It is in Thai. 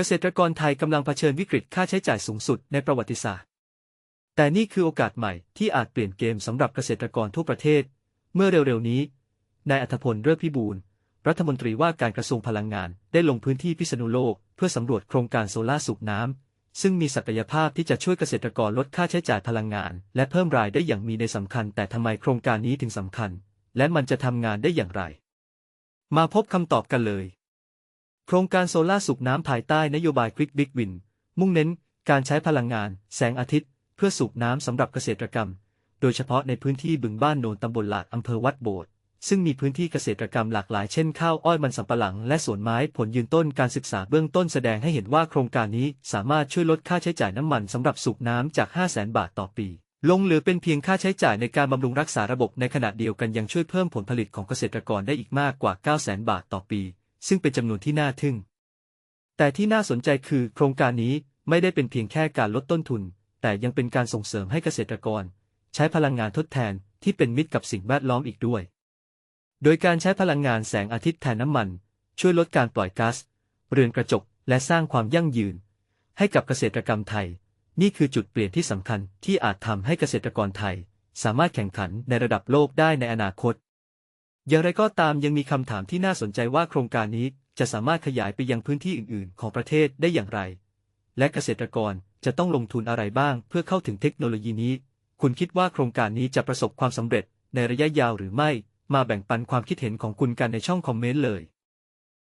กษตรกรไทยกำลังเผชิญวิกฤตค่าใช้จ่ายสูงสุดในประวัติศาสตร์ แต่นี่คือโอกาสใหม่ที่อาจเปลี่ยนเกมสำหรับเกษตรกรทั่วประเทศ เมื่อเร็วๆนี้ นายอัธพลเลิศพิบูลรัฐมนตรีว่าการกระทรวงพลังงานได้ลงพื้นที่พิษณุโลก เพื่อสำรวจโครงการโซลาร์สูบน้ำ ซึ่งมีศักยภาพที่จะช่วยเกษตรกรลดค่าใช้จ่ายพลังงาน และเพิ่มรายได้อย่างมีในสำคัญ แต่ทำไมโครงการนี้ถึงสำคัญ และมันจะทำงานได้อย่างไร มาพบคำตอบกันเลย โครงการโซลาร์สูบน้ำภายใต้นโยบาย Quick Big Win มุ่งเน้นการใช้พลังงาน แสงอาทิตย์ เพื่อสูบน้ำสำหรับเกษตรกรรม โดยเฉพาะในพื้นที่บึงบ้านโนนตำบลหลาดอำเภอวัดโบสถ์ซึ่งมีพื้นที่เกษตรกรรมหลากหลายเช่นข้าวอ้อยมันสำปะหลังและสวนไม้ผลยืนต้นการศึกษาเบื้องต้นแสดงให้เห็นว่าโครงการนี้สามารถช่วยลดค่าใช้จ่ายน้ำมันสำหรับสูบน้ำจาก 5 0 0 0 0 0 บาทต่อปี ลงเหลือเป็นเพียงค่าใช้จ่ายในการบำรุงรักษาระบบในขณะเดียวกันยังช่วยเพิ่มผลผลิตของเกษตรกรได้อีกมากกว่า 9 0 0 0 0 0 บาทต่อปี ซึ่งเป็นจำนวนที่น่าทึ่ง แต่ที่น่าสนใจคือโครงการนี้ไม่ได้เป็นเพียงแค่การลดต้นทุน แต่ยังเป็นการส่งเสริมให้เกษตรกร ใช้พลังงานทดแทนที่เป็นมิตรกับสิ่งแวดล้อมอีกด้วย โดยการใช้พลังงานแสงอาทิตย์แทนน้ำมัน ช่วยลดการปล่อยก๊าซเรือนกระจกและสร้างความยั่งยืน ให้กับเกษตรกรรมไทย นี่คือจุดเปลี่ยนที่สำคัญที่อาจทำให้เกษตรกรไทย สามารถแข่งขันในระดับโลกได้ในอนาคต อย่างไรก็ตามยังมีคำถามที่น่าสนใจว่าโครงการนี้จะสามารถขยายไปยังพื้นที่อื่นๆ ของประเทศได้อย่างไร และเกษตรกรจะต้องลงทุนอะไรบ้างเพื่อเข้าถึงเทคโนโลยีนี้ คุณคิดว่าโครงการนี้จะประสบความสำเร็จในระยะยาวหรือไม่ มาแบ่งปันความคิดเห็นของคุณกันในช่องคอมเมนต์เลย